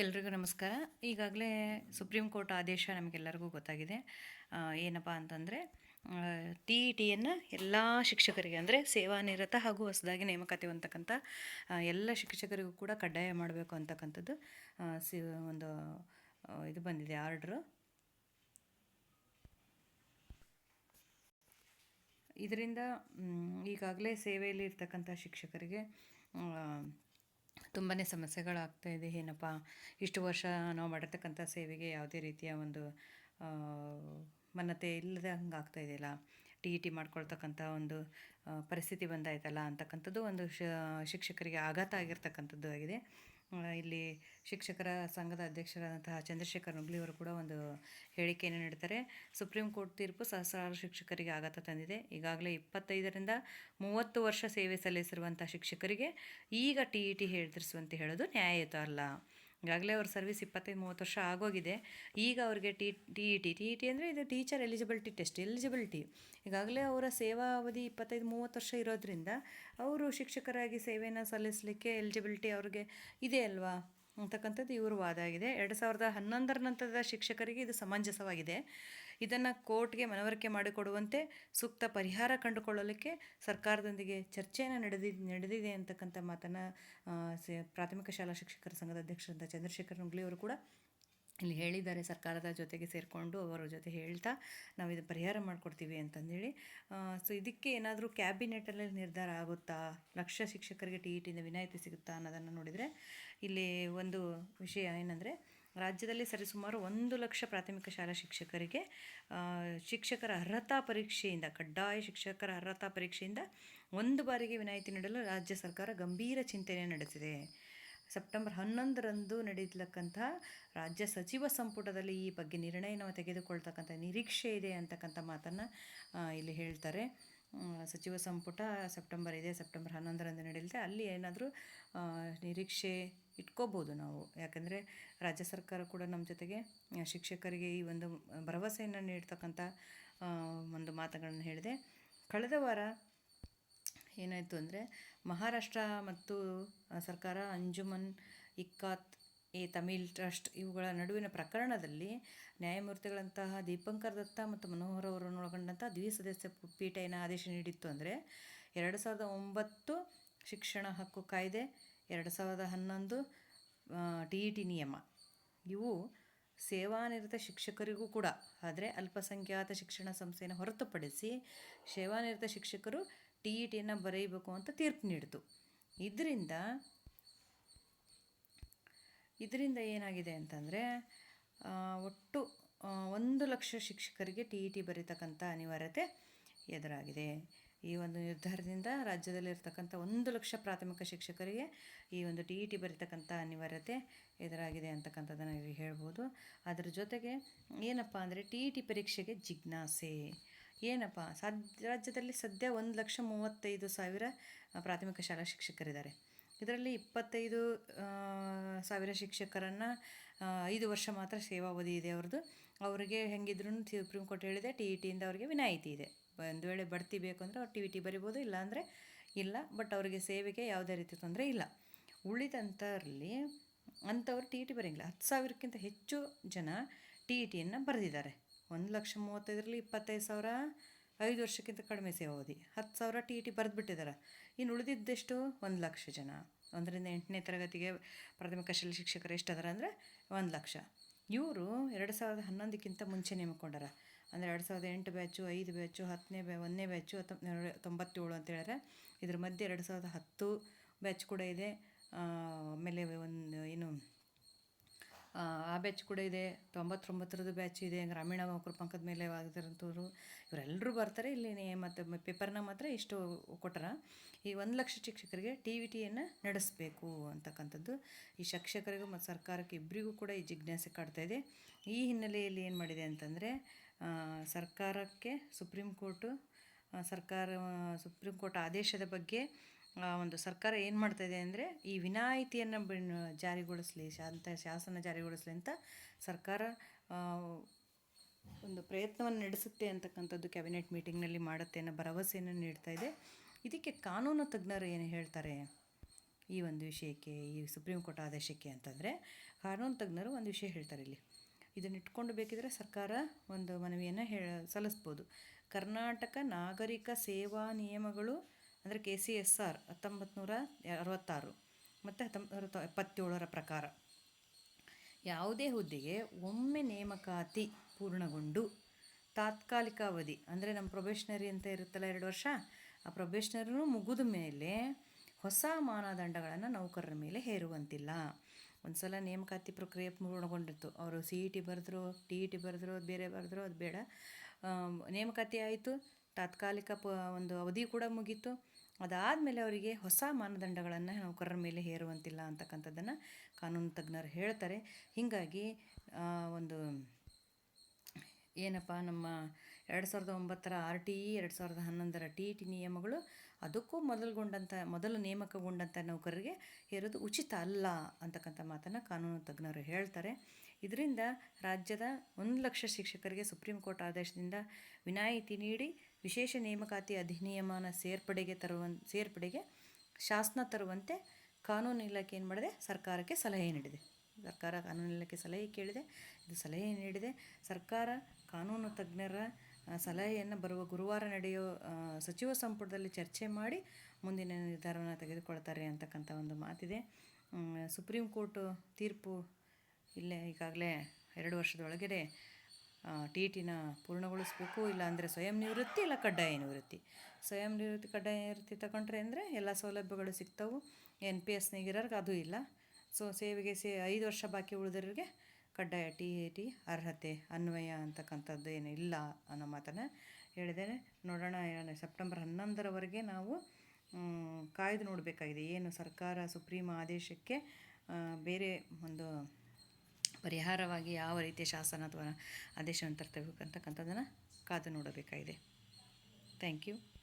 ಎಲ್ರಿಗೂ ನಮಸ್ಕಾರ. ಈಗಾಗಲೇ ಸುಪ್ರೀಂ ಕೋರ್ಟ್ ಆದೇಶ ನಮಗೆಲ್ಲರಿಗೂ ಗೊತ್ತಾಗಿದೆ. ಏನಪ್ಪ ಅಂತಂದರೆ ಟಿ ಇ ಟಿಯನ್ನು ಎಲ್ಲ ಶಿಕ್ಷಕರಿಗೆ, ಅಂದರೆ ಸೇವಾನಿರತ ಹಾಗೂ ಹೊಸದಾಗಿ ನೇಮಕಾತಿ ಅಂತಕ್ಕಂಥ ಎಲ್ಲ ಶಿಕ್ಷಕರಿಗೂ ಕೂಡ ಕಡ್ಡಾಯ ಮಾಡಬೇಕು ಅಂತಕ್ಕಂಥದ್ದು ಸಿ, ಒಂದು ಇದು ಬಂದಿದೆ ಆರ್ಡ್ರು. ಇದರಿಂದ ಈಗಾಗಲೇ ಸೇವೆಯಲ್ಲಿ ಇರ್ತಕ್ಕಂಥ ಶಿಕ್ಷಕರಿಗೆ ತುಂಬಾ ಸಮಸ್ಯೆಗಳಾಗ್ತಾ ಇದೆ. ಏನಪ್ಪ, ಇಷ್ಟು ವರ್ಷ ನಾವು ಮಾಡಿರ್ತಕ್ಕಂಥ ಸೇವೆಗೆ ಯಾವುದೇ ರೀತಿಯ ಒಂದು ಮನ್ನತೆ ಇಲ್ಲದೆ ಹಂಗೆ ಆಗ್ತಾ ಇದೆಯಲ್ಲ ಟಿ ಇ ಟಿ ಮಾಡ್ಕೊಳ್ತಕ್ಕಂಥ ಒಂದು ಪರಿಸ್ಥಿತಿ ಬಂದಾಯ್ತಲ್ಲ ಅಂತಕ್ಕಂಥದ್ದು ಒಂದು ಶಿಕ್ಷಕರಿಗೆ ಆಘಾತ ಆಗಿರ್ತಕ್ಕಂಥದ್ದು ಆಗಿದೆ. ಇಲ್ಲಿ ಶಿಕ್ಷಕರ ಸಂಘದ ಅಧ್ಯಕ್ಷರಾದಂತಹ ಚಂದ್ರಶೇಖರ್ ನುಗ್ಲಿ ಅವರು ಕೂಡ ಒಂದು ಹೇಳಿಕೆಯನ್ನು ನೀಡ್ತಾರೆ ಸುಪ್ರೀಂ ಕೋರ್ಟ್ ತೀರ್ಪು ಸಹಸ್ರಾರು ಶಿಕ್ಷಕರಿಗೆ ಆಘಾತ ತಂದಿದೆ. ಈಗಾಗಲೇ ಇಪ್ಪತ್ತೈದರಿಂದ ಮೂವತ್ತು ವರ್ಷ ಸೇವೆ ಸಲ್ಲಿಸಿರುವಂಥ ಶಿಕ್ಷಕರಿಗೆ ಈಗ ಟಿ ಇ ಟಿ ಹೇಳಿದ್ರಿಸುವಂತೆ ಹೇಳೋದು ನ್ಯಾಯಯುತ ಅಲ್ಲ. ಈಗಾಗಲೇ ಅವ್ರ ಸರ್ವಿಸ್ ಇಪ್ಪತ್ತೈದು, ಮೂವತ್ತು ವರ್ಷ ಆಗೋಗಿದೆ. ಈಗ ಅವ್ರಿಗೆ T T E T T E T ಅಂದರೆ ಇದು ಟೀಚರ್ ಎಲಿಜಿಬಿಲಿಟಿ ಟೆಸ್ಟ್ ಎಲಿಜಿಬಿಲಿಟಿ ಈಗಾಗಲೇ ಅವರ ಸೇವಾ ಅವಧಿ ಇಪ್ಪತ್ತೈದು, ಮೂವತ್ತು ವರ್ಷ ಇರೋದ್ರಿಂದ ಅವರು ಶಿಕ್ಷಕರಾಗಿ ಸೇವೆಯನ್ನು ಸಲ್ಲಿಸಲಿಕ್ಕೆ ಎಲಿಜಿಬಿಲಿಟಿ ಅವ್ರಿಗೆ ಇದೆ ಅಲ್ವಾ? ಅಂತಕ್ಕಂಥದ್ದು ಇವರು ವಾದ ಆಗಿದೆ ಎರಡು ಸಾವಿರದ ಹನ್ನೊಂದರ ನಂತರದ ಶಿಕ್ಷಕರಿಗೆ ಇದು ಸಮಂಜಸವಾಗಿದೆ. ಇದನ್ನು ಕೋರ್ಟ್ಗೆ ಮನವರಿಕೆ ಮಾಡಿಕೊಡುವಂತೆ ಸೂಕ್ತ ಪರಿಹಾರ ಕಂಡುಕೊಳ್ಳಲಿಕ್ಕೆ ಸರ್ಕಾರದೊಂದಿಗೆ ಚರ್ಚೆಯನ್ನು ನಡೆದಿ, ನಡೆದಿದೆ ಅಂತಕ್ಕಂಥ ಮಾತನ್ನು ಪ್ರಾಥಮಿಕ ಶಾಲಾ ಶಿಕ್ಷಕರ ಸಂಘದ ಅಧ್ಯಕ್ಷರಾದ ಚಂದ್ರಶೇಖರ್ ನುಗ್ಲಿ ಅವರು ಕೂಡ ಇಲ್ಲಿ ಹೇಳಿದ್ದಾರೆ ಸರ್ಕಾರದ ಜೊತೆಗೆ ಸೇರಿಕೊಂಡು ಅವರ ಜೊತೆ ಹೇಳ್ತಾ ನಾವು ಇದು ಪರಿಹಾರ ಮಾಡಿಕೊಡ್ತೀವಿ ಅಂತಂದೇಳಿ. ಸೊ ಇದಕ್ಕೆ ಏನಾದರೂ ಕ್ಯಾಬಿನೆಟಲ್ಲಿ ನಿರ್ಧಾರ ಆಗುತ್ತಾ? ಲಕ್ಷ ಶಿಕ್ಷಕರಿಗೆ ಟಿ ಇ ಟಿಯಿಂದ ವಿನಾಯಿತಿ ಸಿಗುತ್ತಾ ಅನ್ನೋದನ್ನು ನೋಡಿದರೆ ಇಲ್ಲಿ ಒಂದು ವಿಷಯ ಏನಂದರೆ ರಾಜ್ಯದಲ್ಲಿ ಸರಿಸುಮಾರು ಒಂದು ಲಕ್ಷ ಪ್ರಾಥಮಿಕ ಶಾಲಾ ಶಿಕ್ಷಕರಿಗೆ ಶಿಕ್ಷಕರ ಅರ್ಹತಾ ಪರೀಕ್ಷೆಯಿಂದ, ಕಡ್ಡಾಯ ಶಿಕ್ಷಕರ ಅರ್ಹತಾ ಪರೀಕ್ಷೆಯಿಂದ ಒಂದು ಬಾರಿಗೆ ವಿನಾಯಿತಿ ನೀಡಲು ರಾಜ್ಯ ಸರ್ಕಾರ ಗಂಭೀರ ಚಿಂತನೆ ನಡೆಸಿದೆ. ಸೆಪ್ಟೆಂಬರ್ ಹನ್ನೊಂದರಂದು ನಡೆಯತಕ್ಕಂಥ ರಾಜ್ಯ ಸಚಿವ ಸಂಪುಟದಲ್ಲಿ ಈ ಬಗ್ಗೆ ನಿರ್ಣಯವನ್ನು ತೆಗೆದುಕೊಳ್ತಕ್ಕಂಥ ನಿರೀಕ್ಷೆ ಇದೆ ಅಂತಕ್ಕಂಥ ಮಾತನ್ನು ಇಲ್ಲಿ ಹೇಳ್ತಾರೆ. ಸಚಿವ ಸಂಪುಟ ಸೆಪ್ಟೆಂಬರ್ ಇದೆ, ಸೆಪ್ಟೆಂಬರ್ ಹನ್ನೊಂದರಂದು ನಡೆಯುತ್ತೆ ಅಲ್ಲಿ ಏನಾದರೂ ನಿರೀಕ್ಷೆ ಇಟ್ಕೋಬೋದು ನಾವು. ಯಾಕಂದರೆ ರಾಜ್ಯ ಸರ್ಕಾರ ಕೂಡ ನಮ್ಮ ಜೊತೆಗೆ ಶಿಕ್ಷಕರಿಗೆ ಈ ಒಂದು ಭರವಸೆಯನ್ನು ನೀಡ್ತಕ್ಕಂಥ ಒಂದು ಮಾತುಗಳನ್ನು ಹೇಳಿದೆ. ಕಳೆದ ವಾರ ಏನಾಯಿತು ಅಂದರೆ ಮಹಾರಾಷ್ಟ್ರ ಮತ್ತು ಸರ್ಕಾರ ಅಂಜುಮನ್, ಇಕ್ಕಾತ್ ಎ ತಮಿಳ್ ಟ್ರಸ್ಟ್ ಇವುಗಳ ನಡುವಿನ ಪ್ರಕರಣದಲ್ಲಿ ನ್ಯಾಯಮೂರ್ತಿಗಳಂತಹ ದೀಪಂಕರ್ ದತ್ತ ಮತ್ತು ಮನೋಹರ್ ಅವರನ್ನು ಒಳಗೊಂಡಂಥ ದ್ವಿಸದಸ್ಯ ಪೀಠ ಏನ ಆದೇಶ ನೀಡಿತ್ತು ಅಂದರೆ ಎರಡು ಸಾವಿರದ ಒಂಬತ್ತು ಶಿಕ್ಷಣ ಹಕ್ಕು ಕಾಯ್ದೆ, ಎರಡು ಸಾವಿರದ ಹನ್ನೊಂದು ಟಿ ಇ ಟಿ ನಿಯಮ. ಇವು ಸೇವಾನಿರತ ಶಿಕ್ಷಕರಿಗೂ ಕೂಡ, ಆದರೆ ಅಲ್ಪಸಂಖ್ಯಾತ ಶಿಕ್ಷಣ ಸಂಸ್ಥೆಯನ್ನು ಹೊರತುಪಡಿಸಿ ಸೇವಾನಿರತ ಶಿಕ್ಷಕರು ಟಿ ಇ ಟಿಯನ್ನು ಬರೆಯಬೇಕು ಅಂತ ತೀರ್ಪು ನೀಡಿತು. ಇದರಿಂದ ಇದರಿಂದ ಏನಾಗಿದೆ ಅಂತಂದರೆ ಒಟ್ಟು ಒಂದು ಲಕ್ಷ ಶಿಕ್ಷಕರಿಗೆ ಟಿ ಇ ಟಿ ಬರೀತಕ್ಕಂಥ ಅನಿವಾರ್ಯತೆ ಎದುರಾಗಿದೆ. ಈ ಒಂದು ನಿರ್ಧಾರದಿಂದ ರಾಜ್ಯದಲ್ಲಿರ್ತಕ್ಕಂಥ ಒಂದು ಲಕ್ಷ ಪ್ರಾಥಮಿಕ ಶಿಕ್ಷಕರಿಗೆ ಈ ಒಂದು ಟಿ ಇ ಟಿ ಬರೀತಕ್ಕಂಥ ಅನಿವಾರ್ಯತೆ ಎದುರಾಗಿದೆ ಅಂತಕ್ಕಂಥದ್ದನ್ನು ಹೇಳ್ಬೋದು. ಅದರ ಜೊತೆಗೆ ಏನಪ್ಪ ಅಂದರೆ ಟಿ ಇ ಟಿ ಪರೀಕ್ಷೆಗೆ ಜಿಜ್ಞಾಸೆ. ಏನಪ್ಪ, ಸದ್, ರಾಜ್ಯದಲ್ಲಿ ಸದ್ಯ ಒಂದು ಲಕ್ಷ ಮೂವತ್ತೈದು ಸಾವಿರ ಪ್ರಾಥಮಿಕ ಶಾಲಾ ಶಿಕ್ಷಕರಿದ್ದಾರೆ. ಇದರಲ್ಲಿ ಇಪ್ಪತ್ತೈದು ಸಾವಿರ ಶಿಕ್ಷಕರನ್ನು ಐದು ವರ್ಷ ಮಾತ್ರ ಸೇವಾವಧಿ ಇದೆ ಅವ್ರದ್ದು ಅವರಿಗೆ ಹೆಂಗಿದ್ರು ಸುಪ್ರೀಂ ಕೋರ್ಟ್ ಹೇಳಿದೆ ಟಿ ಇ ಟಿಯಿಂದ ಅವರಿಗೆ ವಿನಾಯಿತಿ ಇದೆ. ಒಂದು ವೇಳೆ ಬಡ್ತಿ ಬೇಕು ಅಂದರೆ ಅವ್ರು ಟಿ ಇ ಟಿ ಬರಿಬೋದು, ಇಲ್ಲಾಂದರೆ ಇಲ್ಲ, ಬಟ್ ಅವರಿಗೆ ಸೇವೆಗೆ ಯಾವುದೇ ರೀತಿ ತೊಂದರೆ ಇಲ್ಲ. ಉಳಿದಂಥರಲ್ಲಿ ಅಂಥವ್ರು ಟಿ ಇ ಟಿ ಬರೆಯಂಗಿಲ್ಲ ಹತ್ತು ಸಾವಿರಕ್ಕಿಂತ ಹೆಚ್ಚು ಜನ ಟಿ ಇ ಟಿಯನ್ನು ಬರೆದಿದ್ದಾರೆ. ಒಂದು ಲಕ್ಷ ಮೂವತ್ತೈದರಲ್ಲಿ ಇಪ್ಪತ್ತೈದು ಸಾವಿರ, ಐದು ವರ್ಷಕ್ಕಿಂತ ಕಡಿಮೆ ಸೇವಾವಧಿ. ಹತ್ತು ಸಾವಿರ ಟಿ ಇ ಟಿ ಬರೆದ್ಬಿಟ್ಟಿದ್ದಾರೆ ಇನ್ನು ಉಳಿದಿದ್ದೆಷ್ಟು? ಒಂದು ಲಕ್ಷ ಜನ. ಒಂದರಿಂದ ಎಂಟನೇ ತರಗತಿಗೆ ಪ್ರಾಥಮಿಕ ಶಾಲೆ ಶಿಕ್ಷಕರು ಎಷ್ಟಿದಾರೆ ಅಂದರೆ ಒಂದು ಲಕ್ಷ. ಇವರು ಎರಡು ಸಾವಿರದ ಹನ್ನೊಂದಕ್ಕಿಂತ ಮುಂಚೆ ನೇಮಕೊಂಡಾರ ಅಂದರೆ ಎರಡು ಸಾವಿರದ ಎಂಟು ಬ್ಯಾಚು ಐದು ಬ್ಯಾಚು ಹತ್ತನೇ ಬ್ಯಾ ಒಂದನೇ ಬ್ಯಾಚು ತೊಂಬತ್ತೇಳು ಅಂತ ಹೇಳಿದ್ರೆ ಇದ್ರ ಮಧ್ಯೆ ಎರಡು ಸಾವಿರದ ಹತ್ತು ಬ್ಯಾಚ್ ಕೂಡ ಇದೆ. ಆಮೇಲೆ ಒಂದು ಆ, ಬ್ಯಾಚ್ ಕೂಡ ಇದೆ. ತೊಂಬತ್ತೊಂಬತ್ತರದ್ದು ಬ್ಯಾಚ್ ಇದೆ. ಗ್ರಾಮೀಣ ಪಂಕದ ಮೇಲೆ ಆಗಿರೋಂಥವ್ರು ಇವರೆಲ್ಲರೂ ಬರ್ತಾರೆ. ಇಲ್ಲಿ ಮತ್ತು ಪೇಪರ್ನ ಮಾತ್ರ ಇಷ್ಟು ಕೊಟ್ಟರ ಈ ಒಂದು ಲಕ್ಷ ಶಿಕ್ಷಕರಿಗೆ ಟಿ ವಿ ಟಿಯನ್ನು ನಡೆಸಬೇಕು ಅಂತಕ್ಕಂಥದ್ದು. ಈ ಶಿಕ್ಷಕರಿಗೂ ಮತ್ತು ಸರ್ಕಾರಕ್ಕೆ ಇಬ್ಬರಿಗೂ ಕೂಡ ಈ ಜಿಜ್ಞಾಸೆ ಕಾಡ್ತಾ ಇದೆ. ಈ ಹಿನ್ನೆಲೆಯಲ್ಲಿ ಏನು ಮಾಡಿದೆ ಅಂತಂದರೆ ಸರ್ಕಾರಕ್ಕೆ ಸುಪ್ರೀಂ ಕೋರ್ಟು ಸರ್ಕಾರ ಸುಪ್ರೀಂ ಕೋರ್ಟ್ ಆದೇಶದ ಬಗ್ಗೆ ಒಂದು ಸರ್ಕಾರ ಏನು ಮಾಡ್ತಾ ಇದೆ ಅಂದರೆ ಈ ವಿನಾಯಿತಿಯನ್ನು ಜಾರಿಗೊಳಿಸಲಿ ಅಂತ ಶಾಸನ ಜಾರಿಗೊಳಿಸಲಿ ಅಂತ ಸರ್ಕಾರ ಒಂದು ಪ್ರಯತ್ನವನ್ನು ನಡೆಸುತ್ತೆ ಅಂತಕ್ಕಂಥದ್ದು ಕ್ಯಾಬಿನೆಟ್ ಮೀಟಿಂಗ್ನಲ್ಲಿ ಮಾಡುತ್ತೆ ಅನ್ನೋ ಭರವಸೆಯನ್ನು ನೀಡ್ತಾ ಇದೆ. ಇದಕ್ಕೆ ಕಾನೂನು ತಜ್ಞರು ಏನು ಹೇಳ್ತಾರೆ? ಈ ಒಂದು ವಿಷಯಕ್ಕೆ, ಈ ಸುಪ್ರೀಂ ಕೋರ್ಟ್ ಆದೇಶಕ್ಕೆ ಅಂತಂದರೆ ಕಾನೂನು ತಜ್ಞರು ಒಂದು ವಿಷಯ ಹೇಳ್ತಾರೆ ಇಲ್ಲಿ. ಇದನ್ನು ಇಟ್ಕೊಂಡು ಬೇಕಿದ್ರೆ ಸರ್ಕಾರ ಒಂದು ಮನವಿಯನ್ನು ಹೇಳ, ಸಲ್ಲಿಸ್ಬೋದು. ಕರ್ನಾಟಕ ನಾಗರಿಕ ಸೇವಾ ನಿಯಮಗಳು ಅಂದರೆ ಕೆ ಸಿ ಎಸ್ ಆರ್ ಹತ್ತೊಂಬತ್ತು ನೂರ ಅರವತ್ತಾರು ಮತ್ತು ಹತ್ತೊಂಬತ್ತು ಎಪ್ಪತ್ತೇಳರ ಪ್ರಕಾರ. ಯಾವುದೇ ಹುದ್ದೆಗೆ ಒಮ್ಮೆ ನೇಮಕಾತಿ ಪೂರ್ಣಗೊಂಡು ತಾತ್ಕಾಲಿಕ ಅವಧಿ, ಅಂದರೆ ನಮ್ಮ ಪ್ರೊಬೇಷನರಿ ಅಂತ ಇರುತ್ತಲ್ಲ ಎರಡು ವರ್ಷ, ಆ ಪ್ರೊಬೇಷನರಿನೂ ಮುಗಿದ ಮೇಲೆ ಹೊಸ ಮಾನದಂಡಗಳನ್ನು ನೌಕರರ ಮೇಲೆ ಹೇರುವಂತಿಲ್ಲ. ಒಂದು ಸಲ ನೇಮಕಾತಿ ಪ್ರಕ್ರಿಯೆ ಪೂರ್ಣಗೊಂಡಿತ್ತು. ಅವರು ಸಿ ಇ ಟಿ ಬರೆದ್ರು ಟಿ ಇ ಟಿ ಬರೆದ್ರು, ಅದು ಬೇರೆ ಬರೆದ್ರು, ಅದು ಬೇಡ. ನೇಮಕಾತಿ ಆಯಿತು. ತಾತ್ಕಾಲಿಕ ಪ ಒಂದು ಅವಧಿ ಕೂಡ ಮುಗೀತು. ಅದಾದಮೇಲೆ ಅವರಿಗೆ ಹೊಸ ಮಾನದಂಡಗಳನ್ನು ನೌಕರರ ಮೇಲೆ ಹೇರುವಂತಿಲ್ಲ ಅಂತಕ್ಕಂಥದ್ದನ್ನು ಕಾನೂನು ತಜ್ಞರು ಹೇಳ್ತಾರೆ. ಹೀಗಾಗಿ ಒಂದು ಏನಪ್ಪ, ನಮ್ಮ ಎರಡು ಸಾವಿರದ ಒಂಬತ್ತರ ಆರ್ ಟಿ ಇ, ಎರಡು ಸಾವಿರದ ಹನ್ನೊಂದರ ಟಿ ಇ ಟಿ ನಿಯಮಗಳು ಅದಕ್ಕೂ ಮೊದಲುಗೊಂಡಂಥ, ಮೊದಲು ನೇಮಕಗೊಂಡಂಥ ನೌಕರರಿಗೆ ಹೇರೋದು ಉಚಿತ ಅಲ್ಲ ಅಂತಕ್ಕಂಥ ಮಾತನ್ನು ಕಾನೂನು ತಜ್ಞರು ಹೇಳ್ತಾರೆ. ಇದರಿಂದ ರಾಜ್ಯದ ಒಂದು ಲಕ್ಷ ಶಿಕ್ಷಕರಿಗೆ ಸುಪ್ರೀಂ ಕೋರ್ಟ್ ಆದೇಶದಿಂದ ವಿನಾಯಿತಿ ನೀಡಿ ವಿಶೇಷ ನೇಮಕಾತಿ ಅಧಿನಿಯಮನ ಸೇರ್ಪಡೆಗೆ ತರುವ, ಸೇರ್ಪಡೆಗೆ ಶಾಸನ ತರುವಂತೆ ಕಾನೂನು ಇಲಾಖೆ ಏನು ಮಾಡಿದೆ? ಸರ್ಕಾರಕ್ಕೆ ಸಲಹೆ ನೀಡಿದೆ. ಸರ್ಕಾರ ಕಾನೂನು ಇಲಾಖೆ ಸಲಹೆ ಕೇಳಿದೆ. ಇದು ಸಲಹೆ ನೀಡಿದೆ. ಸರ್ಕಾರ ಕಾನೂನು ತಜ್ಞರ ಸಲಹೆಯನ್ನು ಬರುವ ಗುರುವಾರ ನಡೆಯೋ ಸಚಿವ ಸಂಪುಟದಲ್ಲಿ ಚರ್ಚೆ ಮಾಡಿ ಮುಂದಿನ ನಿರ್ಧಾರವನ್ನು ತೆಗೆದುಕೊಳ್ತಾರೆ ಅಂತಕ್ಕಂಥ ಒಂದು ಮಾತಿದೆ. ಸುಪ್ರೀಂ ಕೋರ್ಟ್ ತೀರ್ಪು ಇಲ್ಲೇ ಈಗಾಗಲೇ ಎರಡು ವರ್ಷದೊಳಗಡೆ ಟಿ ಟಿನ ಪೂರ್ಣಗೊಳಿಸಬೇಕು ಇಲ್ಲ ಅಂದರೆ ಸ್ವಯಂ ನಿವೃತ್ತಿ ಇಲ್ಲ, ಕಡ್ಡಾಯ ನಿವೃತ್ತಿ. ಸ್ವಯಂ ನಿವೃತ್ತಿ, ಕಡ್ಡಾಯ ನಿವೃತ್ತಿ ತಗೊಂಡ್ರೆ ಅಂದರೆ ಎಲ್ಲ ಸೌಲಭ್ಯಗಳು ಸಿಗ್ತವೆ. ಎನ್ ಪಿ ಎಸ್ನಾಗಿರೋರ್ಗೆ ಅದು ಇಲ್ಲ. ಸೊ, ಸೇವೆಗೆ ಸೇ, ಐದು ವರ್ಷ ಬಾಕಿ ಉಳಿದವರಿಗೆ ಕಡ್ಡಾಯ ಟಿ ಎ ಟಿ ಅರ್ಹತೆ, ಅನ್ವಯ ಅಂತಕ್ಕಂಥದ್ದು ಏನು ಇಲ್ಲ ಅನ್ನೋ ಮಾತನ್ನು ಹೇಳಿದ್ದೇನೆ. ನೋಡೋಣ ಸೆಪ್ಟೆಂಬರ್ ಹನ್ನೊಂದರವರೆಗೆ ನಾವು ಕಾಯ್ದು ನೋಡಬೇಕಾಗಿದೆ. ಏನು ಸರ್ಕಾರ ಸುಪ್ರೀಂ ಆದೇಶಕ್ಕೆ ಬೇರೆ ಒಂದು ಪರಿಹಾರವಾಗಿ ಯಾವ ರೀತಿಯ ಶಾಸನ ಅಥವಾ ಆದೇಶವನ್ನು ತರ್ತೇವೆ ಅಂತಕ್ಕಂಥದ್ದನ್ನು ಕಾದು ನೋಡಬೇಕಾಗಿದೆ. Thank you